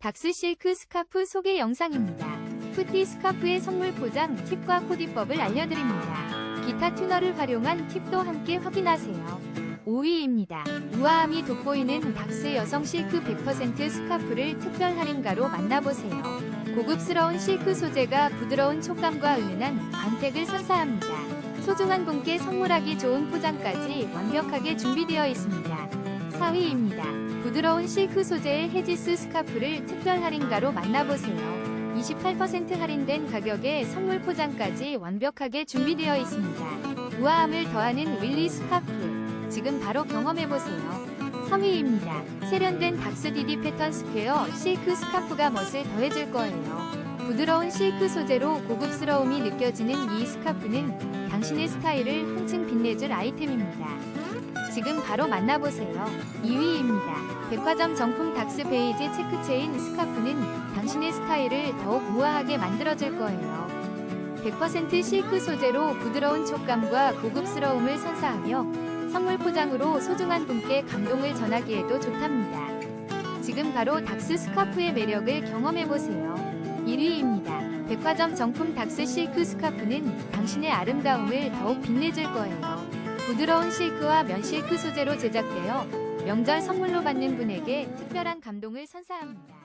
닥스 실크 스카프 소개 영상입니다. 푸티 스카프의 선물 포장 팁과 코디법을 알려드립니다. 기타 튜너를 활용한 팁도 함께 확인하세요. 5위입니다. 우아함이 돋보이는 닥스 여성 실크 100% 스카프를 특별 할인가로 만나보세요. 고급스러운 실크 소재가 부드러운 촉감과 은은한 광택을 선사합니다. 소중한 분께 선물하기 좋은 포장까지 완벽하게 준비되어 있습니다. 4위입니다. 부드러운 실크 소재의 헤지스 스카프를 특별 할인가로 만나보세요. 28% 할인된 가격에 선물 포장까지 완벽하게 준비되어 있습니다. 우아함을 더하는 윌리 스카프. 지금 바로 경험해보세요. 3위입니다. 세련된 닥스 디디 패턴 스퀘어 실크 스카프가 멋을 더해줄 거예요. 부드러운 실크 소재로 고급스러움이 느껴지는 이 스카프는 당신의 스타일을 한층 빛내줄 아이템입니다. 지금 바로 만나보세요. 2위입니다. 백화점 정품 닥스 베이지 체크체인 스카프는 당신의 스타일을 더욱 우아하게 만들어줄 거예요. 100% 실크 소재로 부드러운 촉감과 고급스러움을 선사하며 선물 포장으로 소중한 분께 감동을 전하기에도 좋답니다. 지금 바로 닥스 스카프의 매력을 경험해보세요. 1위입니다. 백화점 정품 닥스 실크 스카프는 당신의 아름다움을 더욱 빛내줄 거예요. 부드러운 실크와 면 실크 소재로 제작되어 명절 선물로 받는 분에게 특별한 감동을 선사합니다.